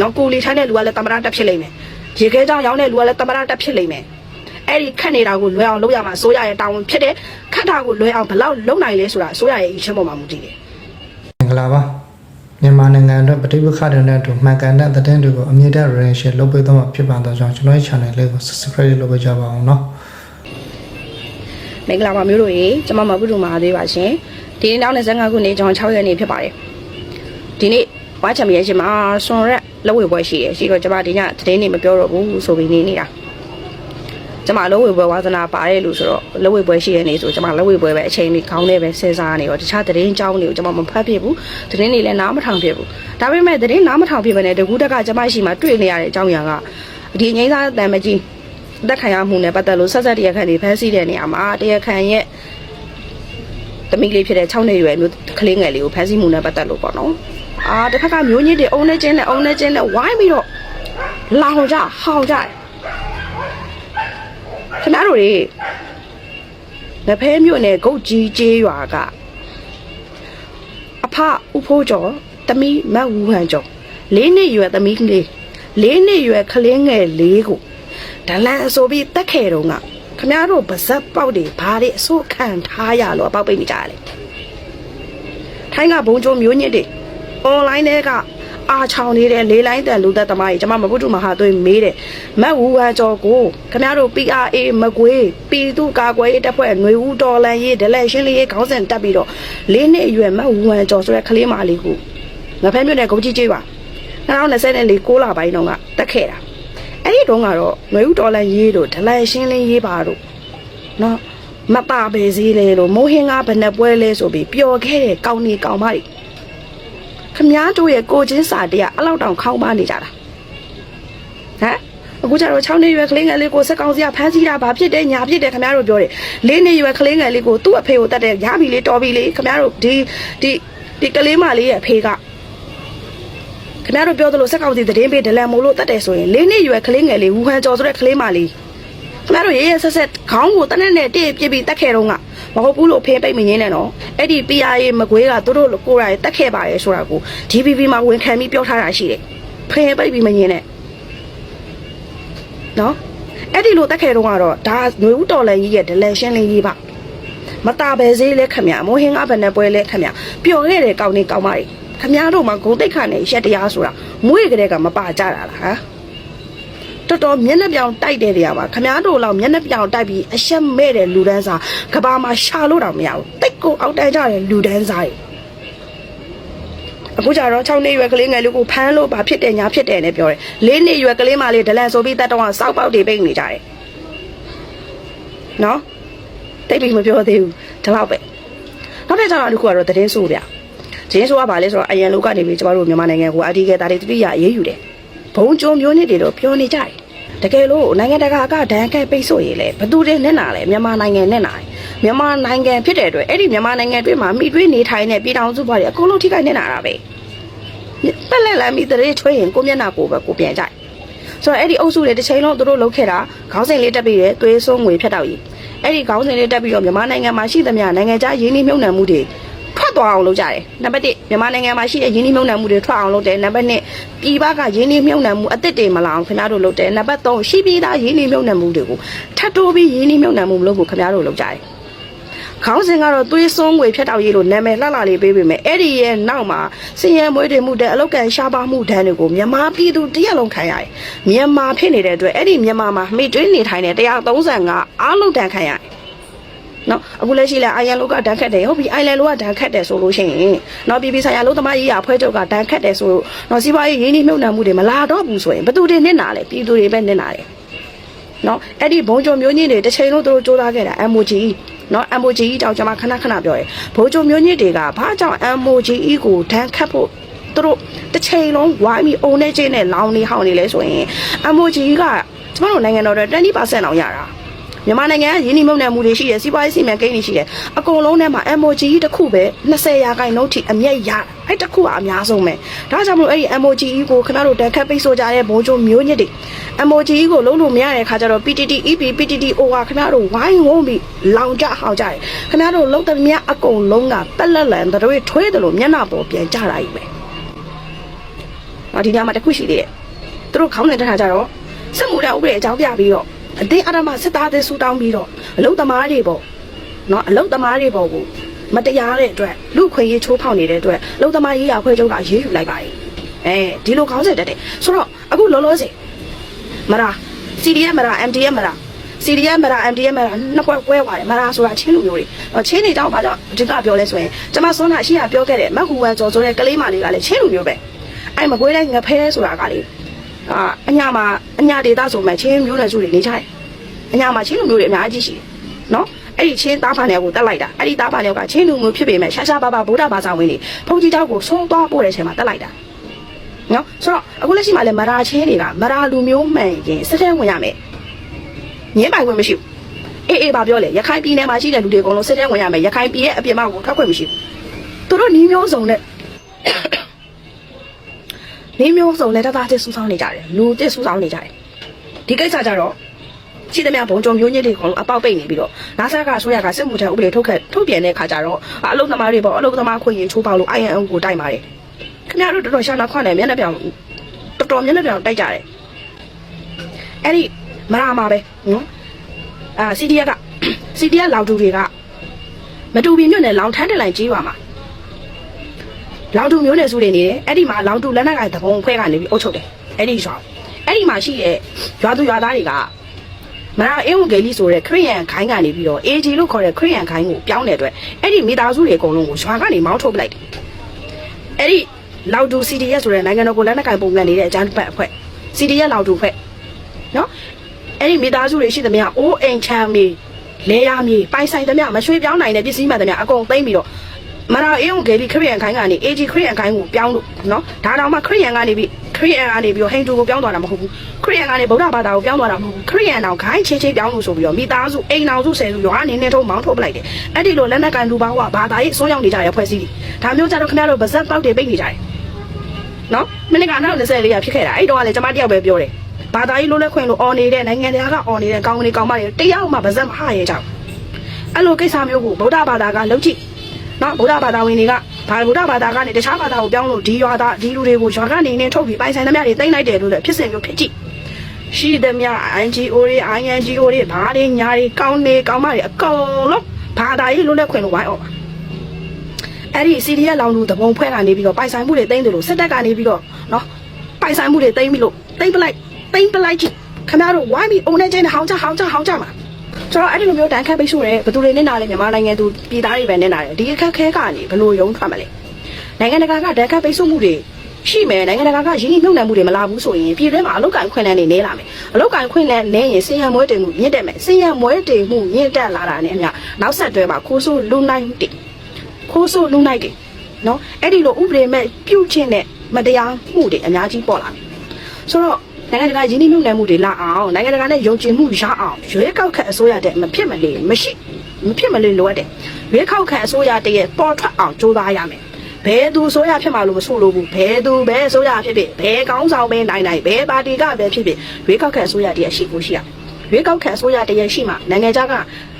နော်ကိုလီထိုင်းတဲ့လူကလည်းသမရတက်ဖြစ်လိမ့်မယ်ရေခဲကြောင်ရောင်းတဲ့လူကလည်းသမရတက်ဖြစ်လိမ့်မယ်အဲ့ဒီခတ်နေတာကိုလွယ်အောင်လုပ်ရမှာဆိုရရဲ့တာဝန်ဖြစ်တယ်ခတ်တာကိုလွယ်အောင်ဘလောက်လုပ်နိုင်လဲဆိုတာဆိုရရဲ့အချင်းပေါ်မှာမူတည်တယ်မင်္ဂလာပါမြန်မာနိုင်ငံအတွက်ပဋိပက္ခတွေနဲ့အတူမှန်ကန်တဲ့သတင်းတွေကိုအမြင့်တဲ့ range လုပ်ပေးသွားမှာဖြစ်ပါတော့ကြောင့်ကျွန်တော်ရဲ့ channel လေးကို subscribe လုပ်ပေးကြပါအောင်နော်မင်္ဂလာပါမျိုးတို့ရေကျွန်မမဘုဒ္ဓမာသေးပါရှင်ဒီနေ့နောက်25ခုနေကျွန်တော်6ရက်နေ့ဖြစ်ပါတယ်ဒီနေ့ဝါချံမြဲရှင်မှာဆွန်ရက် လက်ဝဲပွဲရှိတယ်ရှိတော့ကျွန်မဒီညသတင်းနေမပြောတော့ဘူးဆိုပြီးနေနေတာကျွန်မလက်ဝဲပွဲဝါသနာပါတယ်လို့ဆိုတော့လက်ဝဲပွဲရှိတဲ့နေ့ဆိုကျွန်မလက်ဝဲပွဲပဲအချိန်လေးခေါင်းနဲ့ပဲစဉ်းစားနေတော့တခြားသတင်းအကြောင်းတွေကိုကျွန်မမဖတ်ဖြစ်ဘူးသတင်းတွေလည်းနားမထောင်ဖြစ်ဘူးဒါပေမဲ့သတင်းနားမထောင်ဖြစ်ပဲနဲ့တကူတက်ကကျွန်မရှိမှတွေ့နေရတဲ့အကြောင်းအရာကဒီငိမ့်သားတန်မကြီးတက်ခံရမှုနဲ့ပတ်သက်လို့ဆက်ဆက်တရားခံတွေဖမ်းဆီးတဲ့နေရာမှာတရားခံရဲ့တမိကလေးဖြစ်တဲ့6နှစ်ရွယ်မျိုးကလေးငယ်လေးကိုဖမ်းဆီးမှုနဲ့ပတ်သက်လို့ပေါ့နော် အာတစ်ဖက်ကမျိုးညစ်တွေအုံနဲ့ချင်းနဲ့အုံနဲ့ချင်းနဲ့ဝိုင်းပြီးတော့လောင်ကြဟောင်ကြတယ်ခင်ဗျားတို့တွေငဖဲမြို့နယ်ဂုတ်ကြီးကျေးရွာကအဖဥဖိုးကျော်တမီမတ်ဝူဟန်ကျော်လေးနှစ်ရွယ်တမီကလေးလေးနှစ်ရွယ်ကလေးငယ်လေးကိုဒလန်အဆိုပြီးတက်ခဲ့တော့ကခင်ဗျားတို့ပါဇက်ပေါက်တွေဘာတွေအဆိုးခံထားရလို့အပေါက်ပိတ်နေကြရလေထိုင်းကဘုံကျုံမျိုးညစ်တွေ online တွေကအာချောင်နေတဲ့လေးလိုင်းတန်လူသက်သမားကြီးကျွန်မမပုတုမဟာသွေးမေးတယ်မတ်ဝူဟန်ကျော်ကိုခင်ဗျားတို့ PRA မကွေးပြည်သူကာကွယ်ရေးတပ်ဖွဲ့ຫນွေဦးတော်လန်ရေးဒလက်ရှင်းလေးရေးခေါင်းစဉ်တက်ပြီးတော့လေးနှစ်အရွယ်မတ်ဝူဟန်ကျော်ဆိုတဲ့ကလေးမလေးကိုငဖဲမြို့နယ်ဂုတ်ကြီးကျေးပါ2024 6လပိုင်းတုန်းကတက်ခဲ့တာအဲ့ဒီတုန်းကတော့ຫນွေဦးတော်လန်ရေးတို့ဒလက်ရှင်းလေးရေးပါတို့နော်မပါပဲစည်းလေလို့မိုးဟင်းကားဘယ်နှပွဲလဲဆိုပြီးပျော်ခဲ့တဲ့ကောင်းနေကောင်းမတွေ ခမားတို့ရဲ့ကိုချင်းစာတရားအလောက်တောင်ခေါင်းပါနေကြတာဟမ်အခုကျတော့6နှစ်ရွယ်ကလေးငယ်လေးကိုစက်ကောင်စီကဖမ်းဆီးတာဘာဖြစ်တယ်ညာဖြစ်တယ်ခမားတို့ပြောတယ်၄နှစ်ရွယ်ကလေးငယ်လေးကိုသူ့အဖေကိုတတ်တယ်ရပြီလေတော်ပြီလေခမားတို့ဒီဒီဒီကလေးမလေးရဲ့အဖေကခမားတို့ပြောသလိုစက်ကောင်စီသတင်းပေးဒလန်မို့လို့တတ်တယ်ဆိုရင်၄နှစ်ရွယ်ကလေးငယ်လေးဝူဟန်ကျော်ဆိုတဲ့ကလေးမလေး ခမားတို့ရဲရဲဆက်ဆက်ခေါင်းကိုတနက်နဲ့တည့်ပြစ်ပြီးတက်ခဲ့တော့ကမဟုတ်ဘူးလို့ဖေးပိတ်မငင်းနဲ့နော်အဲ့ဒီ PRA မကွေးကသူတို့ကိုယ်တိုင်တက်ခဲ့ပါရဲ့ဆိုတာကို DPP မှာဝန်ခံပြီးပြောထားတာရှိတယ်ဖေးပိတ်ပြီးမငင်းနဲ့နော်အဲ့ဒီလိုတက်ခဲ့တော့ကတော့ဒါຫນွေဦးတော်လန်ကြီးရဲ့ဒလက်ရှင်းလေးကြီးပါမတာပဲဈေးလဲခမရမိုးဟင်းကားဘယ်နဲ့ပွဲလဲခမရပျော်ခဲ့တဲ့ကောင်းနေကောင်းပါလေခမရတို့မှာဂုံတိတ်ခါနဲ့ရက်တရားဆိုတာမွေးကလေးကမပါကြတာလားဟမ် တော်တော်မျက်နှာပြောင်တိုက်တဲ့နေရာမှာခမားတို့လောက်မျက်နှာပြောင်တိုက်ပြီးအရှက်မဲ့တဲ့လူဒန်းစားကဘာမှာရှာလို့တော့မရဘူးတိတ်ကိုအောက်တန်းကြတဲ့လူဒန်းစားတွေအခုကျတော့6နှစ်ရွယ်ကလေးငယ်လေးကိုဖမ်းလို့ဘာဖြစ်တယ်ညာဖြစ်တယ်နဲ့ပြောတယ်၄နှစ်ရွယ်ကလေးမလေးဒလန်ဆိုပြီးတက်တော့စောက်ပေါက်တွေပိတ်နေကြတယ်နော်တိတ်ပြီးမပြောသေးဘူးဒီလောက်ပဲနောက်တစ်ခါတော့ဒီခုကတော့သတင်းဆိုးဗျသတင်းဆိုးကဘာလဲဆိုတော့အရန်လူကနေပြီးကျမတို့မြန်မာနိုင်ငံကိုအဒီကဲတာတွေတတိယအေးယူတယ် ဘုံကျုံမျိုးနစ်တွေတော့ပြောနေကြတယ်တကယ်လို့နိုင်ငံတကာကဒဏ်ခတ်ပိတ်ဆို့ရေးလဲဘသူတွေနဲ့နာလဲမြန်မာနိုင်ငံနဲ့နာတယ်မြန်မာနိုင်ငံဖြစ်တဲ့အတွက်အဲ့ဒီမြန်မာနိုင်ငံအတွင်းမှာမိတွင်းနေထိုင်တဲ့ပြည်ထောင်စုဘွားတွေအကုန်လုံးထိခိုက်နေနာတာပဲပက်လက်လမ်းပြီးတရေချွေးရင်ကိုမျက်နှာကိုပဲကိုပြန်ကြိုက်ဆိုတော့အဲ့ဒီအုပ်စုတွေတစ်ချိန်လုံးသူတို့လုပ်ခဲ့တာခေါင်းစဉ်လေးတက်ပြီးရဲသွေးဆုံးငွေဖြတ်တော့ကြီးအဲ့ဒီခေါင်းစဉ်လေးတက်ပြီးတော့မြန်မာနိုင်ငံမှာရှိသမျှနိုင်ငံခြားရင်းနှီးမြှုပ်နှံမှုတွေထွက် သွားအောင်လုပ်ကြတယ်နံပါတ်1မြန်မာနိုင်ငံမှာရှိတဲ့ရင်းနှီးမြှုပ်နှံမှုတွေထွက်အောင်လုပ်တယ်နံပါတ်2ပြည်ပကရင်းနှီးမြှုပ်နှံမှုအသစ်တွေမလာအောင်ခင်ဗျားတို့လုပ်တယ်နံပါတ်3ရှိပြည်သားရင်းနှီးမြှုပ်နှံမှုတွေကိုထပ်တိုးပြီးရင်းနှီးမြှုပ်နှံမှုမလုပ်ဖို့ခင်ဗျားတို့လုပ်ကြတယ်ခေါင်းစဉ်ကတော့သွေးစွန်းငွေဖြတ်တောက်ရေးလို့နာမည်လှလှလေးပေးပေမဲ့အဲ့ဒီရဲ့နောက်မှာစင်ရမွေးတွေမှုတဲ့အလောက်ကန်ရှားပါမှုဒဏ်တွေကိုမြန်မာပြည်သူတရက်လုံးခံရတယ်မြန်မာဖြစ်နေတဲ့အတွက်အဲ့ဒီမြန်မာမှာမိတွင်းနေထိုင်တဲ့135အားလုံးတန်ခံရတယ် နော်အခုလက်ရှိလဲအိုင်ယန်လိုကဒဏ်ခတ်တယ်ဟုတ်ပြီအိုင်လန်လိုကဒဏ်ခတ်တယ်ဆိုလို့ရှိရင်နော်ပြည်ပြည်ဆိုင်ရာလုံးသမားရေးရာဖွဲ့ချုပ်ကဒဏ်ခတ်တယ်ဆိုနော်စီးပွားရေးရင်းနှီးမြှုပ်နှံမှုတွေမလာတော့ဘူးဆိုရင်ဘယ်သူတွေနစ်နာလဲပြည်သူတွေပဲနစ်နာတယ်နော်အဲ့ဒီဘုံကြုံမျိုးညင်းတွေတစ်ချိန်လုံးသူတို့စူးစမ်းခဲ့တာ MOGE နော် MOGE တောင်ကျွန်မခဏခဏပြောရဲဘုံကြုံမျိုးညင်းတွေကဘာကြောင့် MOGE ကိုဒဏ်ခတ်ဖို့သူတို့တစ်ချိန်လုံးဝိုင်းပြီးအုံနေချင်းနဲ့လောင်နေဟောင်းနေလဲဆိုရင် MOGE ကကျွန်တော်တို့နိုင်ငံတော်တွေ20%လောက်ရတာ မြန်မာနိုင်ငံကရင်းနှီးမြှုပ်နှံမှုတွေရှိတယ်စီးပွားရေးစီမံကိန်းတွေရှိတယ်အကုန်လုံးထဲမှာ MOGE တစ်ခုပဲ20ရာခိုင်နှုန်းထိအမြတ်ရအဲ့တစ်ခုကအများဆုံးပဲဒါကြောင့်မလို့အဲ့ဒီ MOGE ကိုခဏတို့တန်ခတ်ပိတ်ဆို့ကြတဲ့ဘုံကျုံမျိုးညစ်တွေ MOGE ကိုလုံးလို့မရတဲ့ခါကျတော့ PTT EP PTT OR ခင်ဗျားတို့ဝိုင်းဝန်းပြီးလောင်ကြဟောင်ကြတယ်ခင်ဗျားတို့လုံးသမျှအကုန်လုံးကပက်လက်လန်တို့ထွေးတယ်လို့မျက်နှာပေါ်ပြန်ကြတာကြီးပဲဟောဒီညမှာတစ်ခုရှိသေးတယ်သူတို့ခေါင်းနဲ့တက်ထားကြတော့စစ်မှုထမ်းဥပဒေအကြောင်းပြပြီးတော့ အတင်းအဓမ္မစစ်သားတွေဆူတောင်းပြီးတော့အလုသမားတွေပေါ့နော်အလုသမားတွေပေါ့ကိုမတရားတဲ့အတွက်လူခွင့်ရေးချိုးဖောက်နေတဲ့အတွက်အလုသမားရေးရခွဲချုပ်ကရေးယူလိုက်ပါတယ်အဲဒီလိုခေါင်းစဉ်တက်တယ်ဆိုတော့အခုလောလောဆယ်မလား CDM မလား MDM မလား CDM မလား MDM မလားနှစ်ပွဲပွဲသွားတယ်မလားဆိုတာချင်းလူမျိုးတွေဟောချင်းနေတော့ဘာကြောင့်ဒီကပြောလဲဆိုရင်ကျွန်မစွန်းတာအရှိရပြောခဲ့တဲ့မက်ဟူဝမ်ကျော်ဆိုတဲ့ကလေးမလေးကလည်းချင်းလူမျိုးပဲအဲ့မကွေးတိုင်းငဖဲဆိုတာကလေ အာအညာမှာအညာဒေတာဆိုမှချင်းမျိုးနွယ်စုတွေနေကြတယ်အညာမှာချင်းလူမျိုးတွေအများကြီးရှိတယ်နော်အဲ့ဒီချင်းသားဖာနယ်ကိုတက်လိုက်တာအဲ့ဒီသားဖာနယ်ကချင်းလူမျိုးဖြစ်ပေမဲ့ရှာရှာပါပါဗုဒ္ဓဘာသာဝင်တွေဘုန်းကြီးเจ้าကိုဆုံးသွားပို့တဲ့ချိန်မှာတက်လိုက်တာနော်ဆိုတော့အခုလက်ရှိမှာလည်းမရာချင်းတွေကမရာလူမျိုးမှန်ရင်စစ်တဲ့ဝင်ရမယ် ငင်းပိုင်ခွင့်မရှိဘူးအေးအေးပါပြောလေရခိုင်ပြည်နယ်မှာရှိတဲ့လူတွေအကုန်လုံးစစ်တဲဝင်ရမယ်ရခိုင်ပြည်ရဲ့အပြင်ဘက်ကိုထွက်ခွင့်မရှိဘူးသူတို့နီးမျိုးစုံနဲ့ နီးမျိုးစုံနဲ့တသားတစ်ဆူဆောင်းနေကြတယ်လူတစ်ဆူဆောင်းနေကြတယ်ဒီကိစ္စကြတော့ရှိသမျှဘုံကြုံမျိုးညစ်တွေအကုန်လုံးအပေါက်ပိတ်နေပြီးတော့နာဆာကဆိုရကစစ်မှုထမ်းဥပဒေထုတ်ခတ်ထုတ်ပြန်တဲ့ခါကျတော့အလုပ်သမားတွေပေါ့အလုပ်သမားခွင့်ရင်ချိုးပေါက်လို့ INO ကိုတိုက်ပါတယ်ခင်ဗျားတို့တော်တော်ရှာနာခွနဲ့မျက်နှာပြောင်တော်တော်မျက်နှာပြောင်တိုက်ကြတယ်အဲ့ဒီမရမှာပဲနော်အာ CDF က CDF လောင်တူတွေကမတူပီမြို့နယ်လောင်ထန်းတလိုင်ကြီးပါမှာ လောင်တူမျိုးနယ်စုတွေနေတယ်အဲ့ဒီမှာလောင်တူလက်နက်ကတပုံဖွဲကနေပြီးအုပ်ချုပ်တယ်အဲ့ဒီရွာအဲ့ဒီမှာရှိတဲ့ရွာသူရွာသားတွေကမနာအင်းဝဂေလီဆိုတဲ့ခရိယန်ခိုင်းကနေပြီးတော့ AG လို့ခေါ်တဲ့ခရိယန်ခိုင်းကိုပြောင်းတဲ့အတွက်အဲ့ဒီမိသားစုတွေအကုန်လုံးကိုရွာကနေမောင်းထုတ်ပလိုက်တယ်အဲ့ဒီလောင်တူ CDF ဆိုတဲ့နိုင်ငံတော်ကိုလက်နက်ကင်ပုံစံနေတဲ့အကြမ်းဖက်အဖွဲ့ CDF လောင်တူဖွဲ့နော်အဲ့ဒီမိသားစုတွေရှိသမျှအိုးအိမ်ချမ်းမီလေယာမီပိုင်ဆိုင်သမျှမရွှေ့ပြောင်းနိုင်တဲ့ပစ္စည်းမှန်သမျှအကုန်သိမ့်ပြီးတော့ မနာအေးုံဂေလီခရီးယန်ခိုင်းကနေ AG ခရီးယန်ခိုင်းကိုပြောင်းလို့နော်ဒါတော့မှခရီးယန်ကနေပြီးခရီးယန်ကနေပြီးတော့ဟိန္ဒူကိုပြောင်းသွားတာမဟုတ်ဘူးခရီးယန်ကနေဗုဒ္ဓဘာသာကိုပြောင်းသွားတာမဟုတ်ဘူးခရီးယန်တော့ခိုင်းချင်းချင်းပြောင်းလို့ဆိုပြီးတော့မိသားစုအိမ်အောင်စုဆယ်စုရွာအနေနဲ့ထုံးမောင်းထုတ်ပလိုက်တယ်အဲ့ဒီလိုလက်နက်ကန်လူပေါင်းကဘာသာရေးအစွန်းရောက်နေကြရဖွဲ့စည်းတယ်ဒါမျိုးကြတော့ခင်ဗျားတို့ဗဇက်ပေါက်တွေပိတ်နေကြတယ်နော်မိနစ်ကနောက်24ရက်ဖြစ်ခဲ့တာအဲ့တော့ကလေကျွန်မတယောက်ပဲပြောတယ်ဘာသာရေးလုံးလက်ခွင့်လို့អော်နေတဲ့နိုင်ငံတွေကអော်နေတဲ့ကောင်းကနေကောင်းမတွေတယောက်မှပါဇက်မဟရဲကြောက်အဲ့လိုကိစ္စမျိုးကိုဗုဒ္ဓဘာသာကလုံးကြည့် နော်ဗုဒ္ဓဘာသာဝင်တွေကဘာဗုဒ္ဓဘာသာကနေတခြားဘာသာကိုပြောင်းလို့ဒီရွာသားဒီလူတွေကိုရွာကနေနေထုတ်ပြီးပိုင်ဆိုင်သမျှတွေတိမ့်လိုက်တယ်လို့လည်းဖြစ်စဉ်မျိုးဖြစ်ကြည့်ရှိသမျှ NGO တွေ INGO တွေဘာတွေညာတွေကောင်းနေကောင်းမတွေအကုန်လုံးဘာသာရေးလုံးလက်ခွင့်လို့ဝိုင်းអော်ပါအဲ့ဒီ CDF လောင်လူတပုံဖွဲ့ကနေပြီးတော့ပိုင်ဆိုင်မှုတွေတိမ့်တယ်လို့စစ်တပ်ကနေပြီးတော့နော်ပိုင်ဆိုင်မှုတွေတိမ့်ပြီးလို့တိမ့်ပလိုက်တိမ့်ပလိုက်ကြည့်ခင်ဗျားတို့ဝိုင်းပြီးအုံနေချင်းနဲ့ဟောင်းချဟောင်းချဟောင်းချမှာ ကျွန်တော်အဲ့ဒီလိုမျိုးတန်ခတ်ပိတ်ဆို့တယ်ဘယ်သူတွေနဲ့နားလဲမြန်မာနိုင်ငံသူပြည်သားတွေပဲနဲ့နားတယ်ဒီအခက်ခဲကနေဘယ်လိုရုံးထွက်မလဲနိုင်ငံတကာကတန်ခတ်ပိတ်ဆို့မှုတွေရှိမယ်နိုင်ငံတကာကရင်းနှီးမြှုပ်နှံမှုတွေမလာဘူးဆိုရင်ပြည်တွင်းမှာအလုတ်ကန်ခွင့်လန်းနေနေလာမယ်အလုတ်ကန်ခွင့်လန်းနေရင်စင်ရမွဲတင်မှုမြင့်တက်မယ်စင်ရမွဲတင်မှုမြင့်တက်လာတာနဲ့အမျှနောက်ဆက်တွဲမှာခိုးဆိုးလူနိုင်တယ်ခိုးဆိုးလူနိုင်တယ်နော်အဲ့ဒီလိုဥပဒေမဲ့ပြုတ်ခြင်းနဲ့မတရားမှုတွေအများကြီးပေါ်လာတယ်ဆိုတော့ နိုင်ငံတကာရင်းနှီးမြှုပ်နှံမှုတွေလာအောင်နိုင်ငံတကာနဲ့ယုံကြည်မှုရအောင်ရွေးကောက်ခန့်အစိုးရတဲ့မဖြစ်မလေမရှိမဖြစ်မလေလိုအပ်တယ်ရွေးကောက်ခန့်အစိုးရတရဲ့ပေါ်ထွက်အောင်ကြိုးစားရမယ်ဘယ်သူဆိုရဖြစ်မှာလို့မဆိုလို့ဘူးဘယ်သူဘယ်ဆိုရဖြစ်ဖြစ်ဘယ်ကောင်းဆောင်ပဲနိုင်နိုင်ဘယ်ပါတီကပဲဖြစ်ဖြစ်ရွေးကောက်ခန့်အစိုးရတရဲ့ရှိဖို့ရှိရမယ်ရွေးကောက်ခံအစိုးရတရရှိမှနိုင်ငံခြားက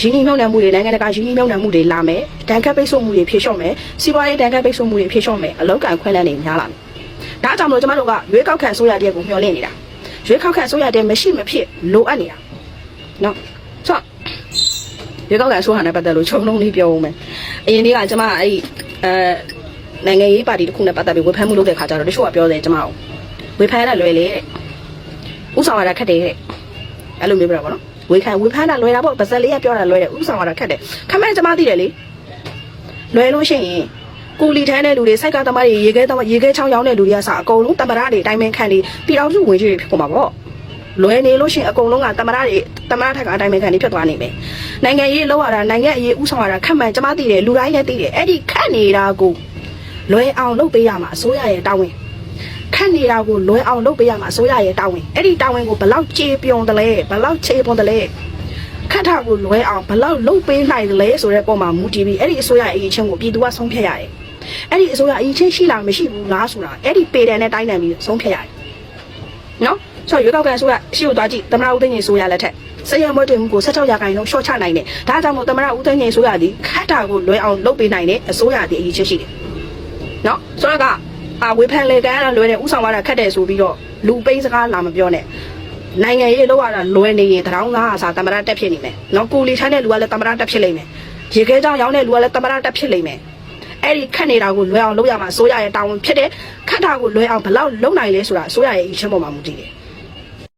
ရင်းနှီးမြှုပ်နှံမှုတွေနိုင်ငံတကာရင်းနှီးမြှုပ်နှံမှုတွေလာမယ်တန်ခတ်ပိတ်ဆို့မှုတွေဖြေလျှော့မယ်စီးပွားရေးတန်ခတ်ပိတ်ဆို့မှုတွေဖြေလျှော့မယ်အလောက်ကန်ခွင့်လန်းတွေများလာမယ်ဒါကြောင့်မလို့ကျမတို့ကရွေးကောက်ခံအစိုးရတရက်ကိုမျှော်လင့်နေတာ ရွေးကောက်ခံအစိုးရတရက်မရှိမဖြစ်လိုအပ်နေတာနော်ဆိုတော့ရွေးကောက်ခံအစိုးရနဲ့ပတ်သက်လို့ခြုံလုံးလေးပြောဦးမယ်အရင်နေ့ကကျမအဲ့ဒီအဲနိုင်ငံရေးပါတီတစ်ခုနဲ့ပတ်သက်ပြီးဝေဖန်မှုလုပ်တဲ့ခါကျတော့တချို့ကပြောတယ်ကျမကိုဝေဖန်ရတာလွယ်လေတဲ့ဥဆောင်ရတာခက်တယ်တဲ့အဲ့လိုမျိုးပြတာပေါ့နော်ဝေခံဝေဖန်တာလွယ်တာပေါ့ဗဇက်လေးကပြောတာလွယ်တယ်ဥဆောင်ရတာခက်တယ်ခမန်းကျမသိတယ်လေလွယ်လို့ရှိရင် ကိုလီထမ်းတဲ့လူတွေစိုက်ကသမားတွေရေခဲသမားရေခဲချောင်းရောင်းတဲ့လူတွေကစအကုန်လုံးတမရတွေအတိုင်းမခံနေပြည်တော်စုဝင်ကြီးတွေဖြစ်ကုန်မှာပေါ့လွယ်နေလို့ရှိရင်အကုန်လုံးကတမရတွေတမရထက်ကအတိုင်းမခံနေဖြစ်သွားနေမယ်နိုင်ငံရေးလောက်ရတာနိုင်ငံအရေးဥဆောင်ရတာခက်မှန်ကျမသိတယ်လူတိုင်းလည်းသိတယ်အဲ့ဒီခက်နေတာကိုလွယ်အောင်လုပ်ပေးရမှာအစိုးရရဲ့တာဝန်ခက်နေတာကိုလွယ်အောင်လုပ်ပေးရမှာအစိုးရရဲ့တာဝန်အဲ့ဒီတာဝန်ကိုဘယ်လောက်ကြေပြုံတယ်လဲဘယ်လောက်ချေပွန်တယ်လဲ ခက်တာကိုလွယ်အောင်ဘယ်လောက်လုပ်ပေးနိုင်တယ်လဲဆိုတဲ့ပုံမှာမူတည်ပြီးအဲ့ဒီအစိုးရရဲ့အရေးချင်းကိုပြည်သူကဆုံးဖြတ်ရတယ်အဲ့ဒီအစိုးရအရေးချင်းရှိလားမရှိဘူးလားဆိုတာအဲ့ဒီပေတယ်နဲ့တိုင်းတယ်ပြီးဆုံးဖြတ်ရတယ်နော်ဆိုတော့ရွေးကောက်ခံအစိုးရရှိလို့သွားကြည့်သမရဦးသိန်းကြီးအစိုးရလက်ထက်စရမွေးတင်မှုကို16ရာခိုင်နှုန်းရှော့ချနိုင်တယ်ဒါကြောင့်မို့သမရဦးသိန်းကြီးအစိုးရဒီခက်တာကိုလွယ်အောင်လုပ်ပေးနိုင်တဲ့အစိုးရဒီအရေးချင်းရှိတယ်နော်ဆိုတော့ကအာဝေဖန်လေကန်ရတာလွယ်တယ်ဥဆောင်ရတာခက်တယ်ဆိုပြီးတော့လူပိန်းစကားလာမပြောနဲ့ နိုင်ငံရေးလောက်ရတာလွယ်နေရင်တရောင်းသားအစားတမရတက်ဖြစ်နေမယ်နော်ကိုလီထိုင်းတဲ့လူကလည်းတမရတက်ဖြစ်လိမ့်မယ်ရေခဲကြောင်ရောင်းတဲ့လူကလည်းတမရတက်ဖြစ်လိမ့်မယ်အဲ့ဒီခက်နေတာကိုလွယ်အောင်လုပ်ရမှာအစိုးရရဲ့တာဝန်ဖြစ်တယ်ခက်တာကိုလွယ်အောင်ဘယ်လောက်လုပ်နိုင်လဲဆိုတာအစိုးရရဲ့အချင်းပေါ်မှာမူတည်တယ်